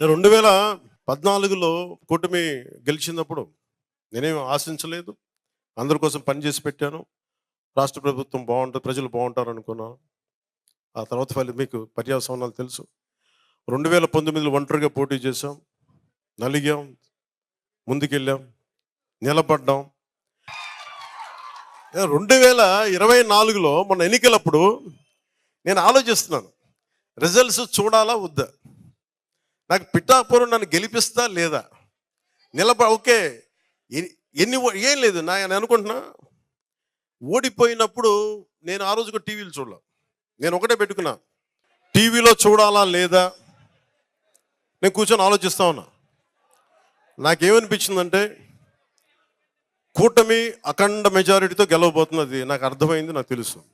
రెండు వేల పద్నాలుగులో కూటమి గెలిచినప్పుడు నేనేం ఆశించలేదు. అందరి కోసం పనిచేసి పెట్టాను. రాష్ట్ర ప్రభుత్వం బాగుంటుంది ప్రజలు బాగుంటారు అనుకున్నాను ఆ తర్వాత ఫలి మీకు పర్యావసనాలు తెలుసు. రెండు వేల పంతొమ్మిదిలో ఒంటరిగా పోటీ చేశాం. నలిగాం. ముందుకెళ్ళాం. నిలబడ్డాం. రెండు వేల ఇరవై నాలుగులో మొన్న ఎన్నికలప్పుడు నేను ఆలోచిస్తున్నాను. రిజల్ట్స్ చూడాలా వద్దా? నాకు పిఠాపురం నన్ను గెలిపిస్తా లేదా? నిలబ ఓకే. ఎన్ని- ఎన్ని ఓ- ఏం లేదు. నా నేను అనుకుంటున్నా ఓడిపోయినప్పుడు నేను ఆ రోజుకు టీవీలు చూడలే. నేను ఒకటే పెట్టుకున్నా. టీవీలో చూడాలా లేదా? నేను కూర్చొని ఆలోచిస్తా ఉన్నా. నాకేమనిపించిందంటే కూటమి అఖండ మెజారిటీతో గెలవబోతున్నది. నాకు అర్థమైంది నాకు తెలుసు.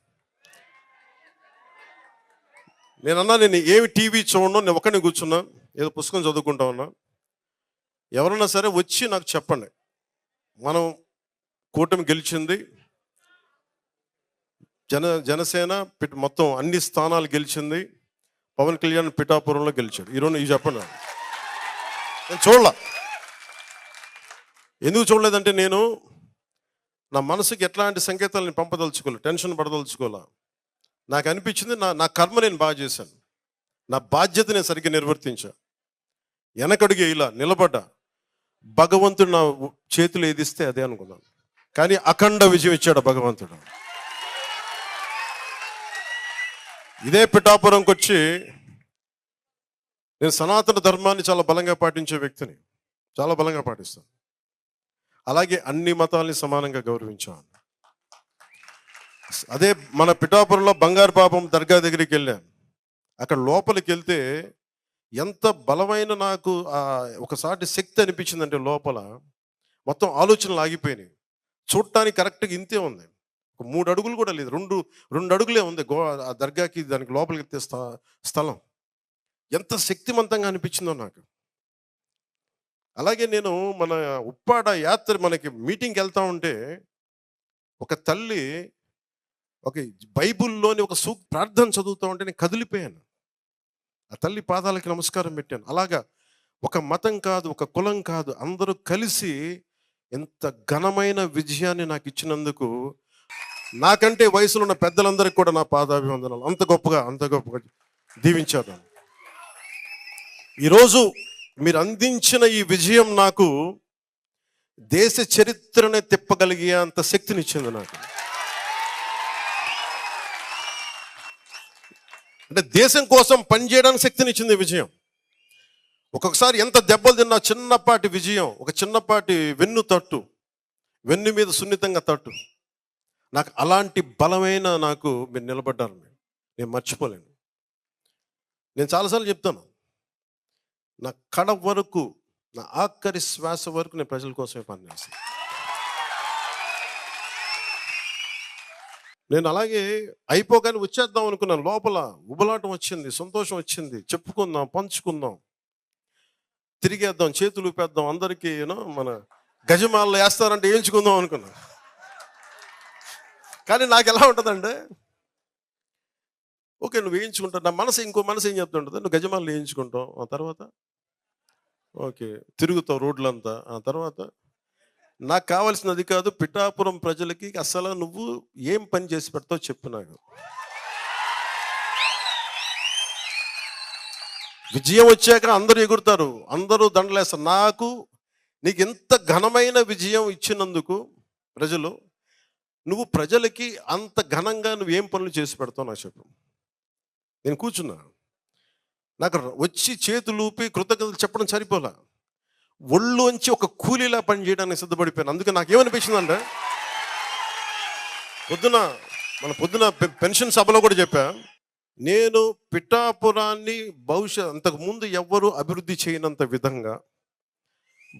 నేనన్నా నేను ఏమి టీవీ చూడను నేను ఒక్కడిని కూర్చున్నా. ఏదో పుస్తకం చదువుకుంటా ఉన్నా. ఎవరన్నా సరే వచ్చి నాకు చెప్పండి. మనం కూటమి గెలిచింది. జన జనసేన మొత్తం అన్ని స్థానాలు గెలిచింది. పవన్ కళ్యాణ్ పిఠాపురంలో గెలిచాడు. ఈరోజు ఇవి చెప్పండి నేను చూడలా. ఎందుకు చూడలేదంటే నేను నా మనసుకి ఎట్లాంటి సంకేతాలను పంపదలుచుకోలే టెన్షన్ పడదలుచుకోలే. నాకు అనిపించింది నా నా కర్మ నేను బాగా చేశాను. నా బాధ్యత నేను సరిగ్గా నిర్వర్తించా. వెనకడుగు ఇలా నిలబడ్డా. భగవంతుడు నా చేతులు ఏదిస్తే అదే అనుకున్నాను. కానీ అఖండ విజయం ఇచ్చాడు భగవంతుడు. ఇదే పిఠాపురంకి వచ్చి నేను సనాతన ధర్మాన్ని చాలా బలంగా పాటించే వ్యక్తిని చాలా బలంగా పాటిస్తాను. అలాగే అన్ని మతాల్ని సమానంగా గౌరవించాను. అదే మన పిఠాపురంలో బంగారు పాపం దర్గా దగ్గరికి వెళ్ళాను. అక్కడ లోపలికి వెళ్తే ఎంత బలమైన నాకు ఒకసారి శక్తి అనిపించిందంటే లోపల మొత్తం ఆలోచనలు ఆగిపోయినాయి. చూడటానికి కరెక్ట్గా ఇంతే ఉంది. ఒక మూడు అడుగులు కూడా లేదు. రెండు రెండు అడుగులే ఉంది గో ఆ దర్గాకి దానికి లోపలికి ఎత్తే స్థ- స్థలం. ఎంత శక్తివంతంగా అనిపించిందో నాకు. అలాగే నేను మన ఉప్పాడ యాత్ర మనకి మీటింగ్కి వెళ్తా ఉంటే ఒక తల్లి ఒక బైబుల్లోని ఒక సూ ప్రార్థన చదువుతూ ఉంటే నేను కదిలిపోయాను. ఆ తల్లి పాదాలకి నమస్కారం పెట్టాను. అలాగా ఒక మతం కాదు ఒక కులం కాదు అందరూ కలిసి ఎంత ఘనమైన విజయాన్ని నాకు ఇచ్చినందుకు నాకంటే వయసులో ఉన్న పెద్దలందరికీ కూడా నా పాదాభివందనాలు. అంత గొప్పగా అంత గొప్పగా దీవించారు ఈరోజు మీరు అందించిన ఈ విజయం నాకు దేశ చరిత్రనే తిప్పగలిగే అంత శక్తినిచ్చింది నాకు. అంటే దేశం కోసం పనిచేయడానికి శక్తినిచ్చింది విజయం. ఒక్కొక్కసారి ఎంత దెబ్బలు తిన్నా చిన్నపాటి విజయం ఒక చిన్నపాటి వెన్ను తట్టు వెన్ను మీద సున్నితంగా తట్టు. నాకు అలాంటి బలమైన నాకు మీరు నిలబడ్డారు మీరు. నేను మర్చిపోలేను. నేను చాలాసార్లు చెప్తాను. నా కడ వరకు నా ఆఖరి శ్వాస వరకు నేను ప్రజల కోసమే పనిచేస్తాను. నేను అలాగే అయిపోగానే వచ్చేద్దాం అనుకున్నాను. లోపల ఉబలాటం వచ్చింది సంతోషం వచ్చింది. చెప్పుకుందాం పంచుకుందాం. తిరిగేద్దాం చేతులు ఊపేద్దాం. అందరికీ యూనో మన గజమాలలో వేస్తారంటే వేయించుకుందాం అనుకున్నాను. కానీ నాకు ఎలా ఉంటుందంటే ఓకే నువ్వు వేయించుకుంటా నా మనసు ఇంకో మనసు ఏం చెప్తుంటుంది నువ్వు గజమాలు వేయించుకుంటావు. ఆ తర్వాత ఓకే తిరుగుతావు రోడ్లంతా. ఆ తర్వాత నాకు కావాల్సినది కాదు పిఠాపురం ప్రజలకి అసలు నువ్వు ఏం పని చేసి పెడతావు చెప్పు నాకు. విజయం వచ్చాక అందరూ ఎగురుతారు అందరూ దండలేస్తారు. నాకు నీకు ఎంత ఘనమైన విజయం ఇచ్చినందుకు ప్రజలు నువ్వు ప్రజలకి అంత ఘనంగా నువ్వు ఏం పనులు చేసి పెడతావు నాకు చెప్పు. నేను కూర్చున్నా. నాకు వచ్చి చేతులు ఊపి కృతజ్ఞతలు చెప్పడం సరిపోలా? ఒళ్ళోంచి ఒక కూలీలా పని చేయడానికి సిద్ధపడిపోయాను. అందుకే నాకేమనిపించిందంటే పొద్దున మన పొద్దున పెన్షన్ సభలో కూడా చెప్పా నేను పిఠాపురాన్ని బహుశా అంతకుముందు ఎవ్వరూ అభివృద్ధి చేయనంత విధంగా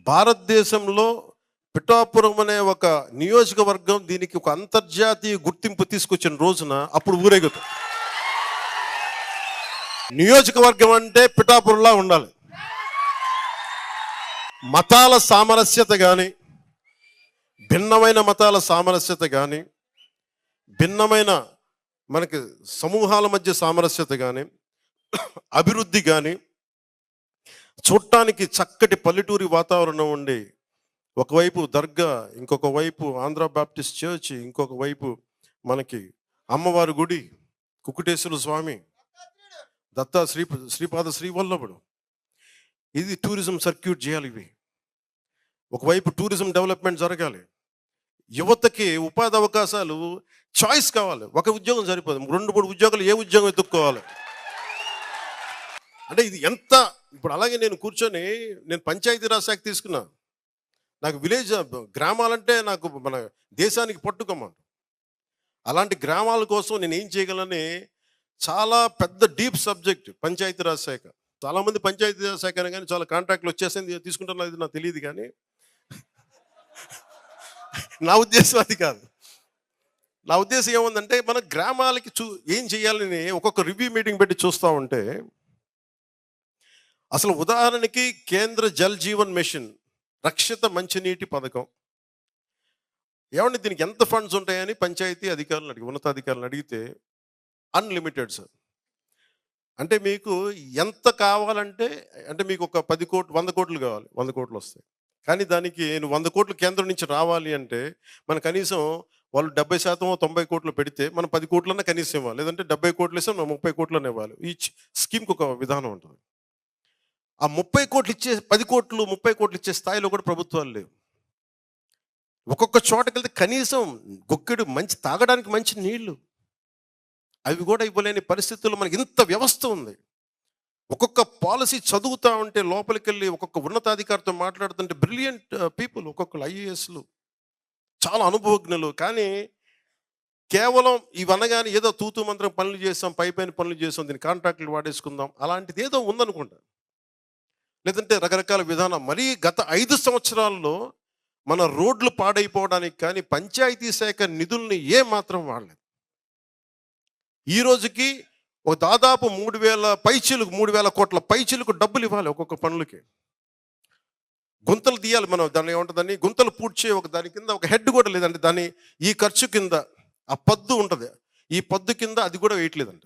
భారతదేశంలో పిఠాపురం అనే ఒక నియోజకవర్గం దీనికి ఒక అంతర్జాతీయ గుర్తింపు తీసుకొచ్చిన రోజున అప్పుడు ఊరేగుతాం. నియోజకవర్గం అంటే పిఠాపురంలా ఉండాలి. మతాల సామరస్యత కానీ భిన్నమైన మతాల సామరస్యత కానీ భిన్నమైన మనకి సమూహాల మధ్య సామరస్యత కానీ అభివృద్ధి కానీ చూడటానికి చక్కటి పల్లెటూరి వాతావరణం ఉండి ఒకవైపు దర్గా ఇంకొక వైపు ఆంధ్ర బాప్టిస్ట్ చర్చ్ ఇంకొక వైపు మనకి అమ్మవారి గుడి కుకుటేశ్వర స్వామి దత్తా శ్రీ శ్రీపాద శ్రీవల్లభుడు. ఇది టూరిజం సర్క్యూట్ చేయాలి ఇవి. ఒకవైపు టూరిజం డెవలప్మెంట్ జరగాలి. యువతకి ఉపాధి అవకాశాలు చాయిస్ కావాలి. ఒక ఉద్యోగం సరిపోదు. రెండు మూడు ఉద్యోగాలు ఏ ఉద్యోగం ఎత్తుక్కోవాలి అంటే ఇది ఎంత ఇప్పుడు అలాగే నేను కూర్చొని నేను పంచాయతీరాజ్ శాఖ తీసుకున్నా. నాకు విలేజ్ గ్రామాలంటే నాకు మన దేశానికి పట్టుకోమాట. అలాంటి గ్రామాల కోసం నేను ఏం చేయగలని చాలా పెద్ద డీప్ సబ్జెక్ట్ పంచాయతీరాజ్ శాఖ. చాలామంది పంచాయతీ శాఖ కానీ చాలా కాంట్రాక్ట్లు వచ్చేసింది తీసుకుంటున్నా ఇది నాకు తెలియదు కానీ నా ఉద్దేశం అది కాదు. నా ఉద్దేశం ఏముందంటే మన గ్రామాలకి చూ ఏం చేయాలని ఒక్కొక్క రివ్యూ మీటింగ్ పెట్టి చూస్తూ ఉంటే అసలు ఉదాహరణకి కేంద్ర జల్ జీవన్ మిషన్ రక్షిత మంచినీటి పథకం. ఏమంటే దీనికి ఎంత ఫండ్స్ ఉంటాయని పంచాయతీ అధికారులను అడిగి ఉన్నతాధికారులను అడిగితే అన్లిమిటెడ్ సార్ అంటే మీకు ఎంత కావాలంటే అంటే మీకు ఒక పది కోట్లు వంద కోట్లు కావాలి వంద కోట్లు వస్తాయి. కానీ దానికి నువ్వు వంద కోట్లు కేంద్రం నుంచి రావాలి అంటే మన కనీసం వాళ్ళు డెబ్బై శాతం తొంభై కోట్లు పెడితే మనం పది కోట్లన్నా కనీసం ఇవ్వాలి. లేదంటే డెబ్బై కోట్లు ఇస్తే మనం ముప్పై కోట్లనే ఇవ్వాలి. ఈ స్కీమ్కి ఒక విధానం ఉంటుంది. ఆ ముప్పై కోట్లు ఇచ్చే పది కోట్లు ముప్పై కోట్లు ఇచ్చే స్థాయిలో కూడా ప్రభుత్వాలు లేవు. ఒక్కొక్క చోటకి వెళ్తే కనీసం గొక్కెడు మంచి తాగడానికి మంచి నీళ్ళు అవి కూడా ఇవ్వలేని పరిస్థితుల్లో మనకి ఇంత వ్యవస్థ ఉంది. ఒక్కొక్క పాలసీ చదువుతా ఉంటే లోపలికి వెళ్ళి ఒక్కొక్క ఉన్నతాధికారితో మాట్లాడుతుంటే బ్రిలియంట్ పీపుల్ ఒక్కొక్కరు ఐఏఎస్లు. చాలా అనుభవజ్ఞులు. కానీ కేవలం ఇవనగానే ఏదో తూతూ మంత్రం పనులు చేసాం పై పైన పనులు చేసాం దీని కాంట్రాక్టులు వాడేసుకుందాం అలాంటిది ఏదో ఉందనుకుంటా. లేదంటే రకరకాల విధానం మరీ గత ఐదు సంవత్సరాల్లో మన రోడ్లు పాడైపోవడానికి కానీ పంచాయతీ శాఖ నిధుల్ని ఏ మాత్రం వాడలేదు. ఈ రోజుకి ఒక దాదాపు మూడు వేల పైచీలకు మూడు వేల కోట్ల పైచీలకు డబ్బులు ఇవ్వాలి ఒక్కొక్క పనులకి. గుంతలు తీయాలి మనం దాన్ని ఏముంటుందని గుంతలు పూడ్చే ఒక దాని కింద ఒక హెడ్ కూడా లేదంటే దాని ఈ ఖర్చు కింద ఆ పద్దు ఉంటుంది. ఈ పద్దు కింద అది కూడా వేయట్లేదంట.